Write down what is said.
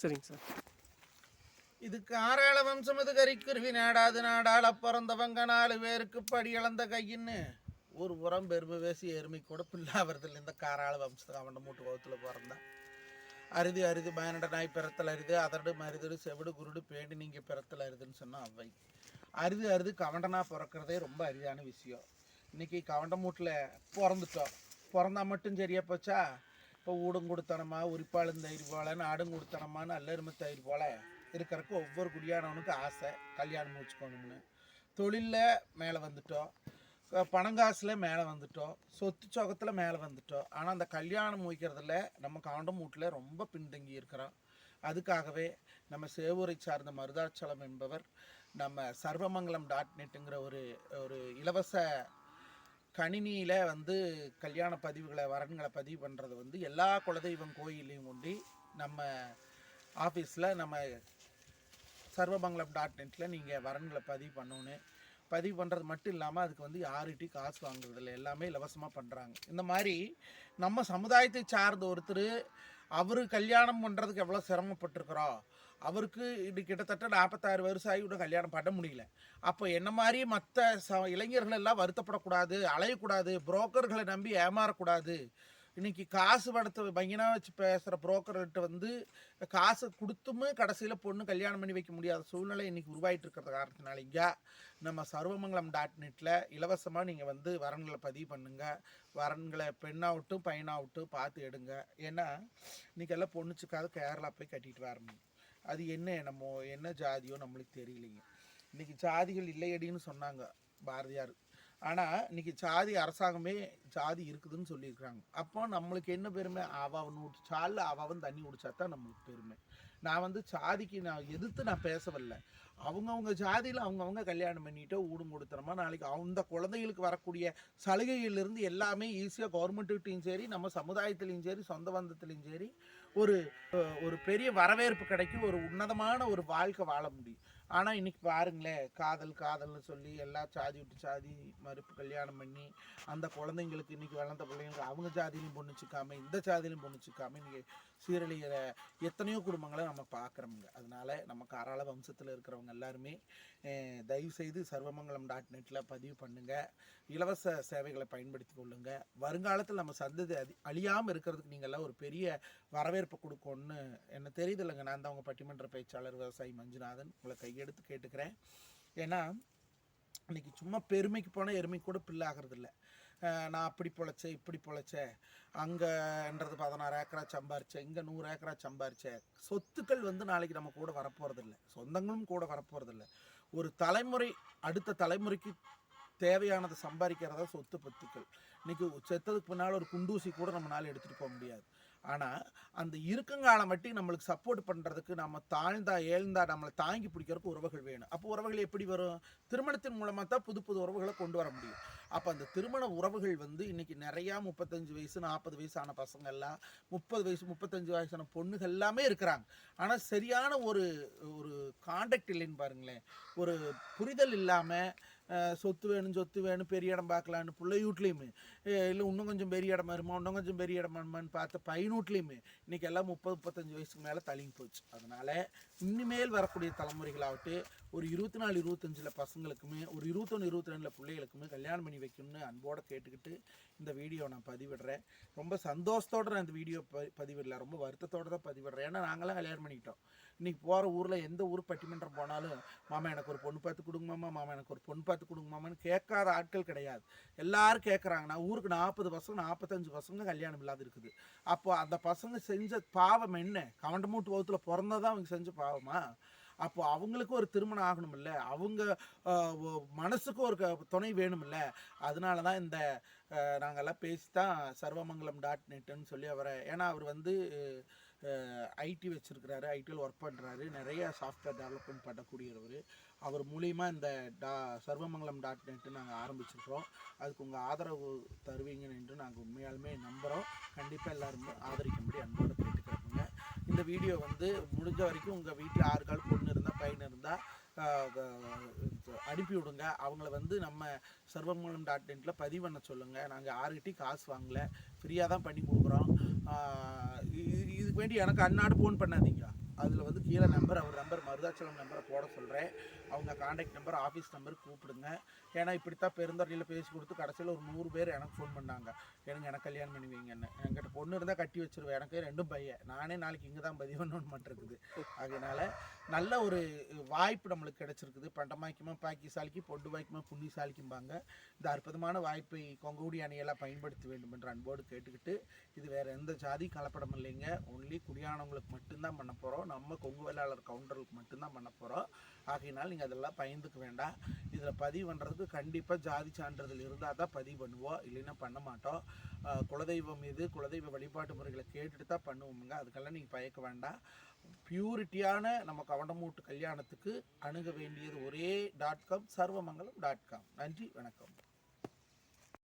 சரிங்க சார். இது காராள வம்சம் இது கரிக்குருவி நாடாது நாடாள பிறந்தவங்க நாலு பேருக்கு படி இழந்த கையின்னு. ஒரு புறம் பெருமை பேசி எருமை கூட பில்லாவரத்தில் இந்த காராள வம்சத்துக்கு அவன் மூட்டு கோபத்தில் பிறந்தான். அரிது அரிது பயனட நாய் பிறத்தல் அரிது அதடு மருதடு செவிடு குருடு பேண்டு நீங்கள் பிறத்தல் அருதுன்னு சொன்னால் அவை. அரிது அரிது கவண்டனா பிறக்கிறதே ரொம்ப அரிதான விஷயம். இன்றைக்கி கவண்ட மூட்டில் பிறந்துட்டோம். பிறந்தா மட்டும் சரியா போச்சா? இப்போ ஊடும் கொடுத்தனமா உரிப்பாளும் தயிர் போல நாடும் கொடுத்தனமா நல்லெருமை தயிர் போல இருக்கிறக்கு ஒவ்வொரு குடியானவனுக்கு ஆசை கல்யாணம் முடிச்சுக்கணும்னு தொழிலில் மேலே வந்துட்டோம். பணங்காசில் மேலே வந்துட்டோம். சொத்து சோகத்தில் மேலே வந்துட்டோம். ஆனால் அந்த கல்யாணம் முடிக்கிறதுல நம்ம காண்டம் வீட்டில் ரொம்ப பின்தங்கி இருக்கிறோம். அதுக்காகவே நம்ம சேவூரை சார்ந்த மருதாச்சலம் என்பவர் நம்ம சர்வமங்கலம் டாட் நெட்டுங்கிற ஒரு ஒரு இலவச கணினியில் வந்து கல்யாண பதிவுகளை வரன்களை பதிவு பண்ணுறது வந்து எல்லா குலதெய்வம் கோயிலையும் கொண்டு நம்ம ஆஃபீஸில் நம்ம சர்வபங்களம் டாட் நெட்டில் நீங்கள் வரன்களை பதிவு பண்ணணும். பதிவு பண்ணுறது மட்டும் இல்லாமல் அதுக்கு வந்து யார்கிட்டையும் காசு வாங்குறதில்லை. எல்லாமே இலவசமாக பண்ணுறாங்க இந்த மாதிரி நம்ம சமுதாயத்தை சார்ந்த ஒருத்தர் அவர் கல்யாணம் பண்ணுறதுக்கு எவ்வளோ சிரமப்பட்டிருக்கிறோம்? அவருக்கு இது கிட்டத்தட்ட நாற்பத்தாறு வருஷம் ஆகி கூட கல்யாணம் பண்ண முடியல. அப்போ என்ன மாதிரி மற்ற ச இளைஞர்கள் எல்லாம் வருத்தப்படக்கூடாது அலையக்கூடாது புரோக்கர்களை நம்பி ஏமாறக்கூடாது இன்னைக்கு காசு படத்தை பயங்கரமாக வச்சு பேசுகிற புரோக்கர்கிட்ட வந்து காசு கொடுத்துமே கடைசியில் பொண்ணு கல்யாணம் பண்ணி வைக்க முடியாத சூழ்நிலை இன்னைக்கு உருவாயிட்டு இருக்கிற காரணத்தினால இங்கே நம்ம சர்வமங்கலம் டாட் நெட்டில் இலவசமாக நீங்கள் வந்து வரன்களை பதிவு பண்ணுங்க. வரன்களை பெண்ணாகட்டும் பையனாகட்டும் பார்த்து எடுங்க. ஏன்னா இன்னைக்கெல்லாம் பொண்ணுச்சுக்காக கேரளா போய் கட்டிட்டு வரணும் அது என்ன நம்ம என்ன ஜாதியோ நம்மளுக்கு தெரியலைங்க. இன்னைக்கு ஜாதிகள் இல்லையடின்னு சொன்னாங்க பாரதியார். ஆனால் இன்னைக்கு சாதி அரசாங்கமே ஜாதி இருக்குதுன்னு சொல்லியிருக்கிறாங்க. அப்போ நம்மளுக்கு என்ன பெருமை? அவன் சாலில் அவன் தண்ணி குடிச்சா தான் நம்மளுக்கு பெருமை. நான் வந்து ஜாதிக்கு நான் எதிர்த்து நான் பேசவில்லை. அவங்கவுங்க ஜாதியில் அவங்கவுங்க கல்யாணம் பண்ணிட்டு ஊடும் கொடுத்துறோமா நாளைக்கு அந்த குழந்தைகளுக்கு வரக்கூடிய சலுகையிலிருந்து எல்லாமே ஈஸியாக கவர்மெண்ட்டுகிட்டையும் சரி நம்ம சமுதாயத்துலேயும் சரி சொந்த பந்தத்துலேயும் சரி ஒரு ஒரு பெரிய வரவேற்பு கிடைக்கும் ஒரு உன்னதமான ஒரு வாழ்க்கை வாழ முடியும். ஆனால் இன்னைக்கு பாருங்களேன் காதல் காதல்னு சொல்லி எல்லாம் சாதி விட்டு சாதி மறுப்பு கல்யாணம் பண்ணி அந்த குழந்தைங்களுக்கு இன்னைக்கு வளர்ந்த பிள்ளைங்களுக்கு அவங்க ஜாதியிலையும் பொண்ணுச்சிக்காம இந்த ஜாதியிலையும் பொண்ணுச்சிக்காம இன்னைக்கு சீரழிகிற எத்தனையோ குடும்பங்களை நம்ம பார்க்குறோமுங்க. அதனால நம்ம காராள வம்சத்தில் இருக்கிறவங்க எல்லாருமே தயவுசெய்து தயவு செய்து சர்வமங்கலம் டாட் நெட்டில் பதிவு பண்ணுங்கள் இலவச சேவைகளை பயன்படுத்தி கொள்ளுங்கள் வருங்காலத்தில் நம்ம சந்ததி அதி அழியாமல் இருக்கிறதுக்கு நீங்கள் எல்லாம் ஒரு பெரிய வரவேற்பு கொடுக்கணும்னு என்ன தெரியுது இல்லைங்க? நான் தான் உங்கள் பட்டிமன்ற பேச்சாளர் விவசாயி மஞ்சுநாதன். உங்களை எடுத்து கேட்டுக்கிறேன். ஏன்னா இன்னைக்கு சும்மா பெருமைக்கு போனால் எருமை கூட பிள்ளை ஆகிறது நான் அப்படி பொழைச்சேன் இப்படி பொழைச்சேன். அங்கேன்றது பதினாறு ஏக்கரா சம்பாரிச்சேன் இங்கே நூறு ஏக்கரா சம்பாரிச்சேன். சொத்துக்கள் வந்து நாளைக்கு நம்ம கூட வரப்போகிறதில்ல சொந்தங்களும் கூட வரப்போகிறதில்ல ஒரு தலைமுறை அடுத்த தலைமுறைக்கு தேவையானதை சம்பாதிக்கிறதா சொத்து பத்துக்கள். இன்றைக்கி செத்ததுக்கு பின்னால் ஒரு குண்டூசி கூட நம்மளால எடுத்துகிட்டு போக முடியாது. ஆனால் அந்த இருக்குங்காலம் மட்டும் நம்மளுக்கு சப்போர்ட் பண்ணுறதுக்கு நம்ம தாழ்ந்தா ஏழ்ந்தா நம்மளை தாங்கி பிடிக்கிறதுக்கு உறவுகள் வேணும். அப்போ உறவுகள் எப்படி வரும்? திருமணத்தின் மூலமாக தான் புது புது உறவுகளை கொண்டு வர முடியும். அப்போ அந்த திருமண உறவுகள் வந்து இன்றைக்கி நிறையா முப்பத்தஞ்சு வயசு நாற்பது வயசான பசங்க எல்லாம் முப்பது வயசு முப்பத்தஞ்சு வயசான பொண்ணுகள் எல்லாமே இருக்கிறாங்க. ஆனால் சரியான ஒரு ஒரு காண்டாக்ட் இல்லைன்னு பாருங்களேன். ஒரு புரிதல் இல்லாமல் சொத்து வேணும் சொத்து வேணும் பெரிய இடம் பார்க்கலான்னு பிள்ளை வீட்லேயுமே. இல்லை இன்னும் கொஞ்சம் பெரிய இடமா இருமா இன்னும் கொஞ்சம் பெரிய இடமா இருமான்னு பார்த்த பையன் வீட்லேயுமே. இன்னைக்கு எல்லாம் முப்பது முப்பத்தஞ்சு வயசுக்கு மேலே தள்ளிங்க போச்சு. அதனால இனிமேல் வரக்கூடிய தலைமுறைகளாகட்டு ஒரு இருபத்தி நாலு இருபத்தஞ்சில் பசங்களுக்குமே ஒரு இருபத்தொன்று இருபத்தி ரெண்டில் பிள்ளைகளுக்குமே கல்யாணம் பண்ணி வைக்கணும்னு அன்போடு கேட்டுக்கிட்டு இந்த வீடியோவை நான் பதிவிடுறேன். ரொம்ப சந்தோஷத்தோட நான் இந்த வீடியோ ப பதிவிடல. ரொம்ப வருத்தத்தோடு தான் பதிவிடுறேன். ஏன்னா நாங்களாம் கல்யாணம் பண்ணிக்கிட்டோம். இன்றைக்கி போகிற ஊரில் எந்த ஊர் பட்டிமன்றம் போனாலும் மாமா எனக்கு ஒரு பொண்ணு பார்த்து கொடுங்க மாமா. மாமா எனக்கு ஒரு பொண்ணு பார்த்து கொடுங்கம்மான்னு கேட்காத ஆட்கள் கிடையாது. எல்லோரும் கேட்குறாங்க. நான் ஊருக்கு நாற்பது பசங்க நாற்பத்தஞ்சு பசங்க கல்யாணம் இல்லாத இருக்குது. அப்போது அந்த பசங்க செஞ்ச பாவம் என்ன? கவண்டமூட்டு வகுத்தில் பிறந்ததான் அவங்க செஞ்ச பாவம். அப்போ அவங்களுக்கு ஒரு திருமணம் ஆகணுமில்ல அவங்க மனசுக்கு ஒரு க- துணை வேணுமில்ல அதனால தான் இந்த நாங்கள்லாம் நாங்கெல்லாம் பேசி தான் சர்வமங்கலம் டாட் நெட்டுன்னு சொல்லி அவரை ஏன்னா அவர் வந்து ஐடி வச்சுருக்கிறாரு ஐடியில் ஒர்க் பண்ணுறாரு நிறைய சாஃப்ட்வேர் டெவலப்மெண்ட் பண்ணக்கூடியவர். அவர் மூலியமாக இந்த டா சர்வமங்கலம் டாட் நெட்டு நாங்கள் ஆரம்பிச்சிருக்கிறோம். அதுக்கு உங்கள் ஆதரவு தருவீங்கன்னு என்று நாங்கள் உண்மையாலுமே நம்புகிறோம் கண்டிப்பாக எல்லாருமே ஆதரிக்கும்படி அன்போடு கேட்டுக்கிறோம். இந்த வீடியோ வந்து முடிஞ்ச வரைக்கும் உங்கள் வீட்டில் ஆறு கால் பொண்ணு இருந்தால் பையன் இருந்தால் அனுப்பி விடுங்க. அவங்கள வந்து நம்ம சர்வமூலம் டாட் நெட்டில் பதிவு பண்ண சொல்லுங்கள் நாங்கள் யாருக்கிட்டையும் காசு வாங்கலை. ஃப்ரீயாக தான் பண்ணி கொடுக்குறோம். இது இதுக்கு வேண்டி எனக்கு அன்னாடு ஃபோன் பண்ணாதீங்க. அதில் வந்து கீழே நம்பர் அவர் நம்பர் மருதாச்சலம் நம்பரை போட சொல்கிறேன் அவங்க காண்டாக்ட் நம்பர் ஆஃபீஸ் நம்பர் கூப்பிடுங்க. ஏன்னா இப்படித்தான் பெருந்தரையில் பேசி கொடுத்து கடைசியில் ஒரு நூறு பேர் எனக்கு ஃபோன் பண்ணாங்க. எனக்கு எனக்கு கல்யாணம் பண்ணி வைங்கன்னு. என்கிட்ட பொண்ணு இருந்தால் கட்டி வச்சிருவேன். எனக்கு ரெண்டும் பையன். நானே நாளைக்கு இங்கே தான் பதிவு ஒன்று மாட்டிருக்குது அதனால நல்ல ஒரு வாய்ப்பு நம்மளுக்கு கிடச்சிருக்குது. பண்டமாய்க்குமா பாக்கிசாலிக்கு பொண்டு வாய்க்குமா புண்ணிசாலிக்கும்பாங்க இந்த அற்புதமான வாய்ப்பை கொங்கூடி அணியெல்லாம் பயன்படுத்த வேண்டும் என்று அன்போடு கேட்டுக்கிட்டு இது வேறு எந்த ஜாதி கலப்படம் இல்லைங்க. ஒன்லி குடியானவங்களுக்கு மட்டும்தான் பண்ண போகிறோம் நம்ம கொங்கு வேளாளர் கவுண்டருக்கு மட்டும்தான் பண்ண போகிறோம் ஆகையினால் நீங்கள் அதெல்லாம் பயந்துக்க வேண்டாம். இதில் பதிவு பண்ணுறதுக்கு கண்டிப்பாக ஜாதி சான்றிதழ் இருந்தால் தான் பதிவு பண்ணுவோம். இல்லைன்னா பண்ண மாட்டோம். குலதெய்வம் மீது குலதெய்வ வழிபாட்டு முறைகளை கேட்டுட்டு தான் பண்ணுவோமுங்க. அதுக்கெல்லாம் நீங்கள் பயக்க வேண்டாம். பியூரிட்டியான நம்ம கவண்டமூட்டு கல்யாணத்துக்கு அணுக வேண்டியது ஒரே dot com Sarvamangalam dot com நன்றி வணக்கம்.